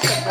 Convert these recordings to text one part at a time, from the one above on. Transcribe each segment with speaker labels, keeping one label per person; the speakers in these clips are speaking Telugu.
Speaker 1: Yes.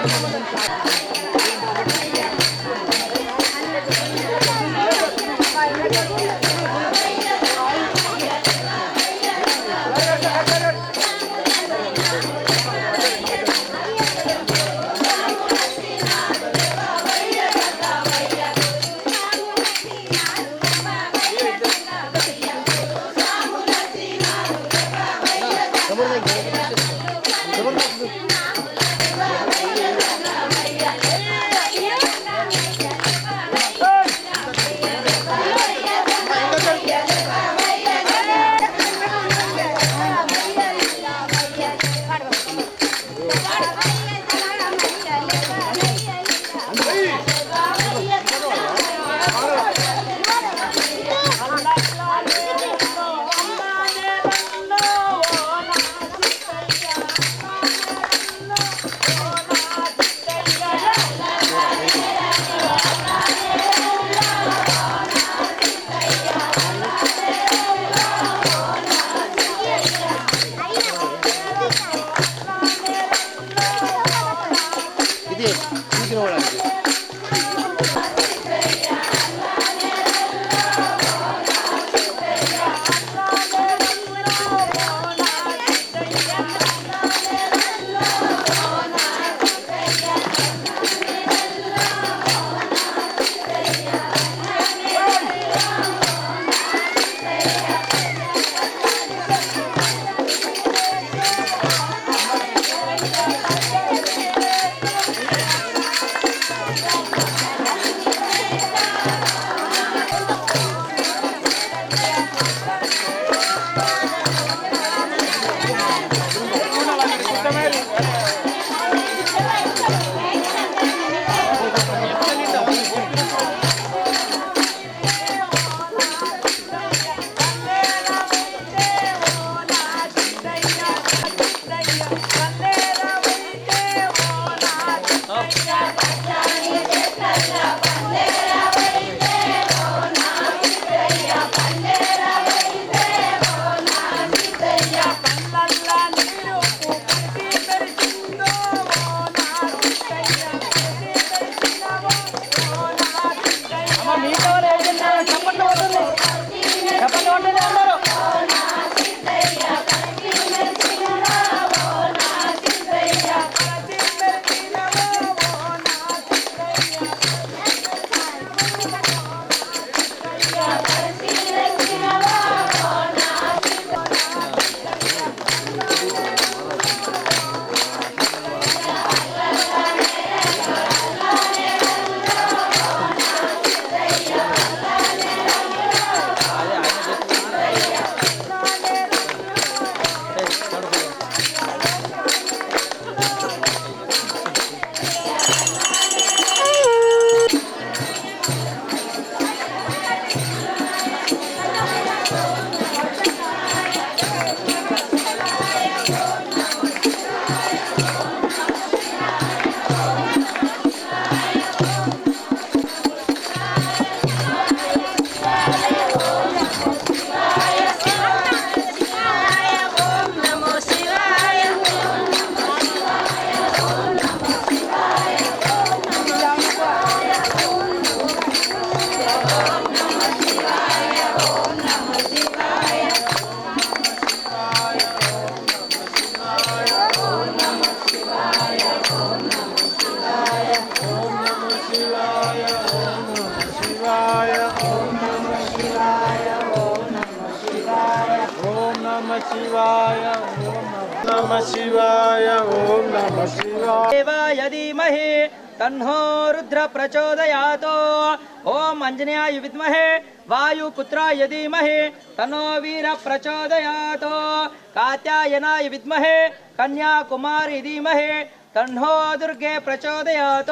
Speaker 1: ハ
Speaker 2: ハ
Speaker 1: ハハ! grande. नमः शिवाय ओम नमः शिवाय
Speaker 2: देवाय रुद्र ओम अंजनेयाय विद्महे, वायुपुत्राय धीमहि तनो वीर प्रचोदयात्। कात्यायनाय विद्महे, कन्याकुमारी धीमहि तन्हो दुर्गे प्रचोदयात्।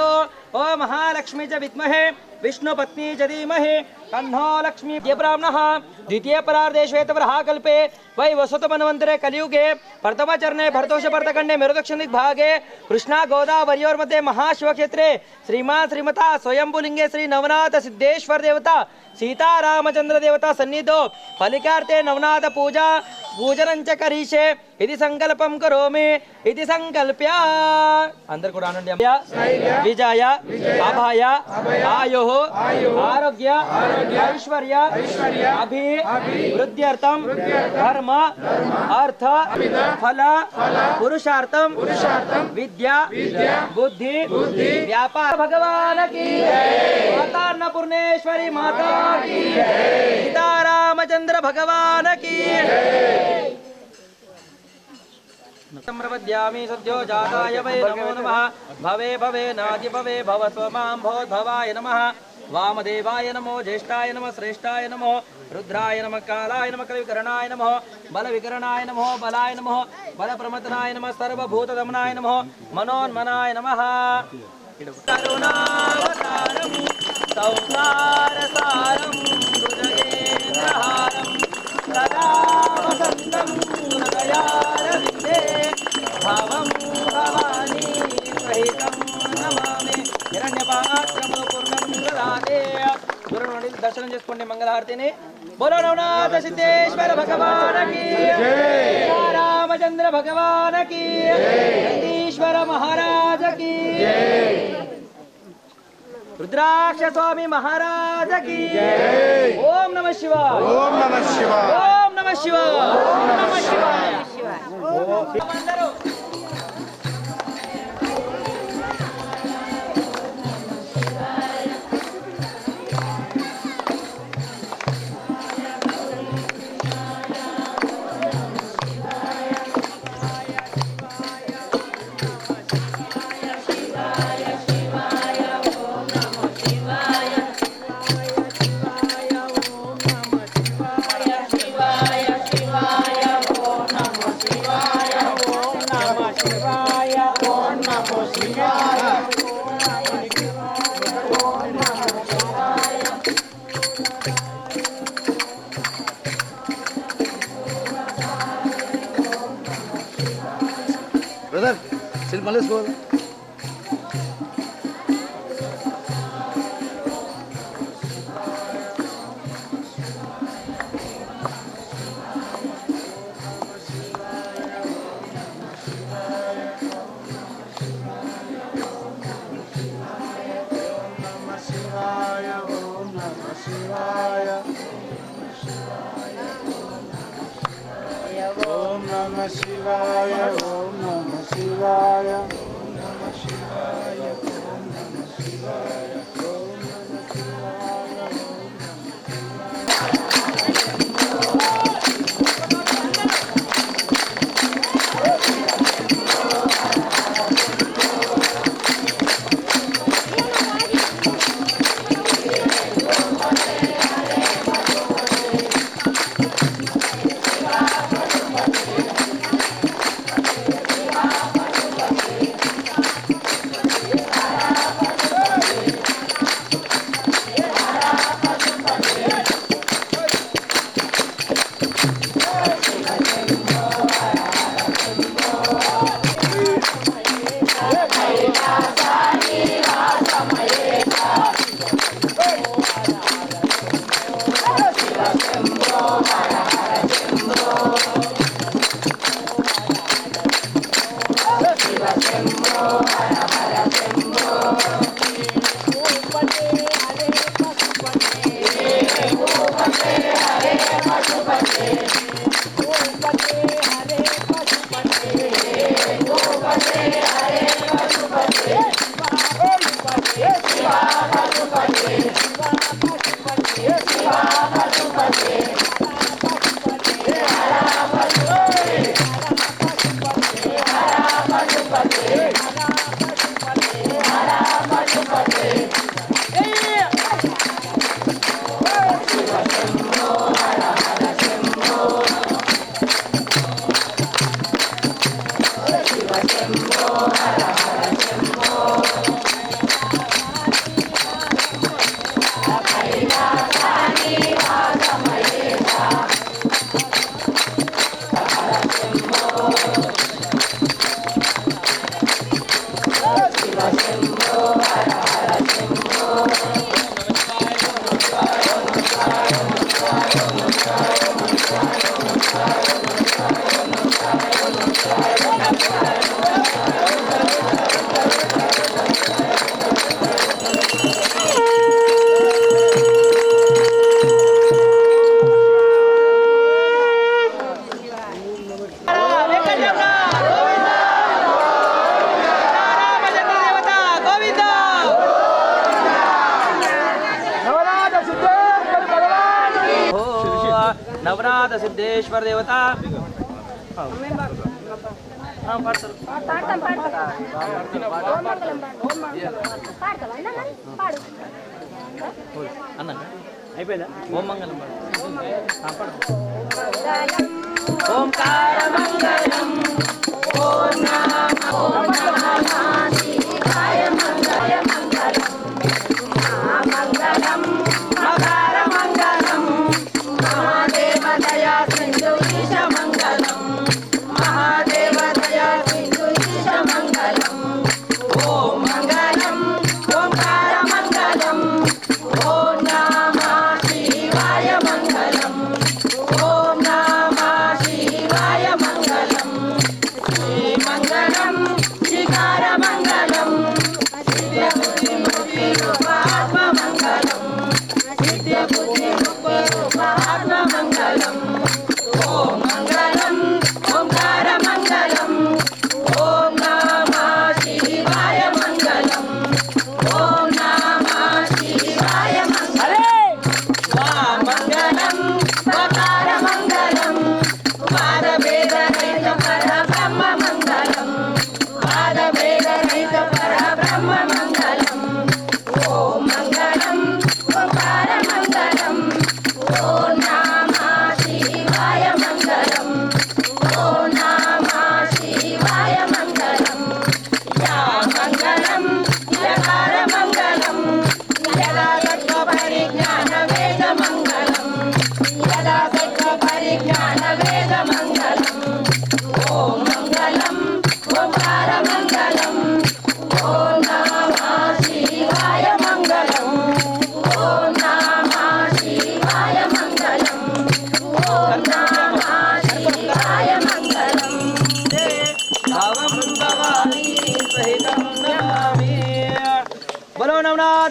Speaker 2: ओ महालक्ष्मी च विद्महे, विष्णुपत्नी च धीमहि कन्हो लक्ष्मी ब्राह्मणः द्वितीय परार्धे श्वेतवरः कल्पे वै वसुतमन्वन्तरे कलियुगे प्रथमचरणे भरतोषभरतखण्डे मेरुदक्षिणदिग्भागे कृष्णा गोदावर्योर्मध्ये महाशिवक्षेत्रे श्रीमान श्रीमता स्वयम्भुलिङ्गे श्री नवनाथ सिद्धेश्वर देवता सीता सीतारामचंद्र देवता सन्निधो फलिकार्ते नवनाथ पूजा पूजन च करीषे इति संकल्पम करोमि इति संकल्प्य। अंदर को आनंद विजया। आभाय आयो। आरोग्य। ऐश्वर्य अभि वृद्ध्यर्थम धर्म अर्थ फल पुरुषार्थम विद्या बुद्धि व्यापार भगवान की माता अन्नपूर्णेश्वरी माता की सीता रामचंद्र भगवान की संप्रपद्यामि सद्यो जाताय वै नमो नमः। भवे भवे नाति भवे भव स्वमां भवद्भवाय नमः। వామదేవాయ నమో జ్యేష్ఠాయ నమ శ్రేష్టాయ నమో రుద్రాయ నమ కాలాయ నమ కలవికరణాయ నమో బల వికరణాయ నమో బలాయ నమో బల ప్రమతనాయ నమ సర్వభూతదమనాయ నమో మనోన్మనాయ నమ. కరుణావతారం సంసార సారం హృదయేంద్రహారం సదా భవానీ సహితం నమామి హిరణ్యపాత్రము గురువు నుండి దర్శనం చేసుకోండి మంగళహారతిని. బోలో నవనాథ సిద్ధేశ్వర భగవానకి. రామచంద్ర భగవానకి. నందీశ్వర మహారాజకి. రుద్రాక్ష స్వామి మహారాజకి. ఓం నమ శివాయ.
Speaker 1: ఓం నమ శివాయ.
Speaker 2: ఓం నమ శివాయ. ఓం నమ శివాయ. అందరూ
Speaker 1: బ్రదర్ శిల్పం వేసుకోవాలి
Speaker 2: అన్న
Speaker 3: అయిపోయిందా ఓం మంగళం ఓంకార మంగళం
Speaker 2: ఓం నమ ఓం నమ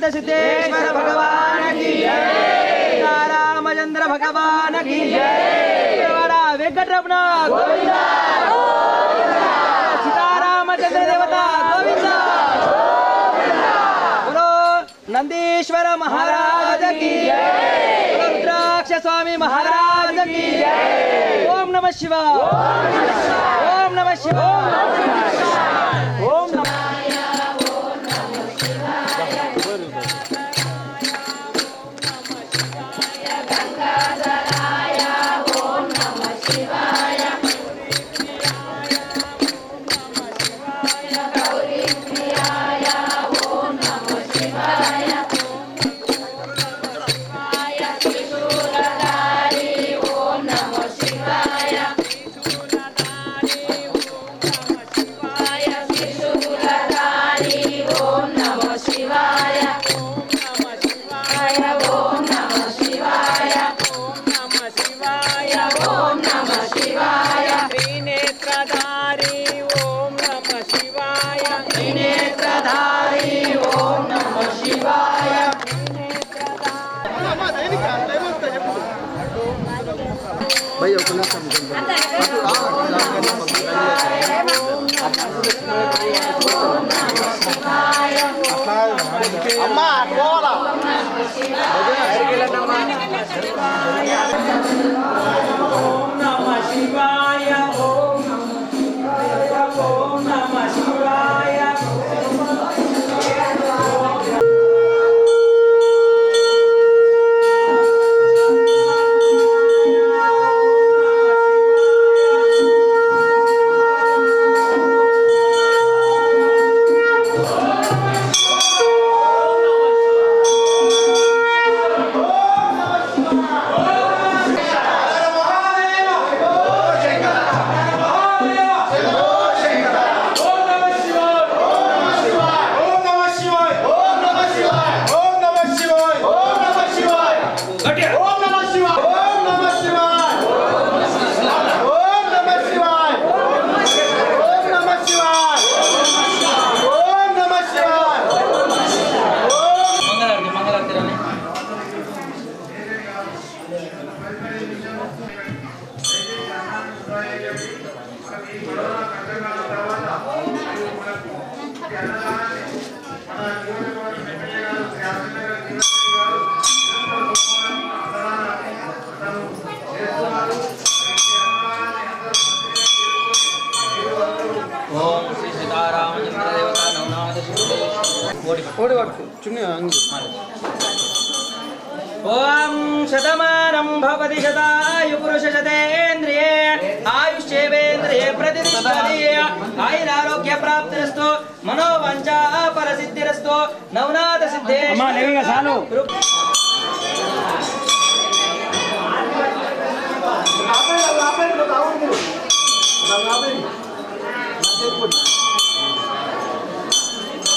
Speaker 3: गोविंद सिद्धेश्वर भगवान की रामचंद्र भगवान की वेंकट रमणा गोविंदा सीतारामचंद्र
Speaker 4: देवता गोविंदा बोलो नंदीश्वर
Speaker 3: महाराज की रुद्राक्ष स्वामी
Speaker 4: महाराज की ओम नमः शिवाय ओम नमः
Speaker 3: शिवाय Om Namah
Speaker 1: Shivaya. ఓడి పట్టు. చున్ని
Speaker 2: ఓం శతమానం భవతి శతాయు పురుష శతేంద్రియే ఆయుష్యేవేంద్రియే ప్రతిష్టదీయ ఆయురారోగ్య ప్రాప్తిరస్తు మనోవంచ పరసిద్ధిరస్తు నవనాథ సిద్ధే
Speaker 5: ఆపండి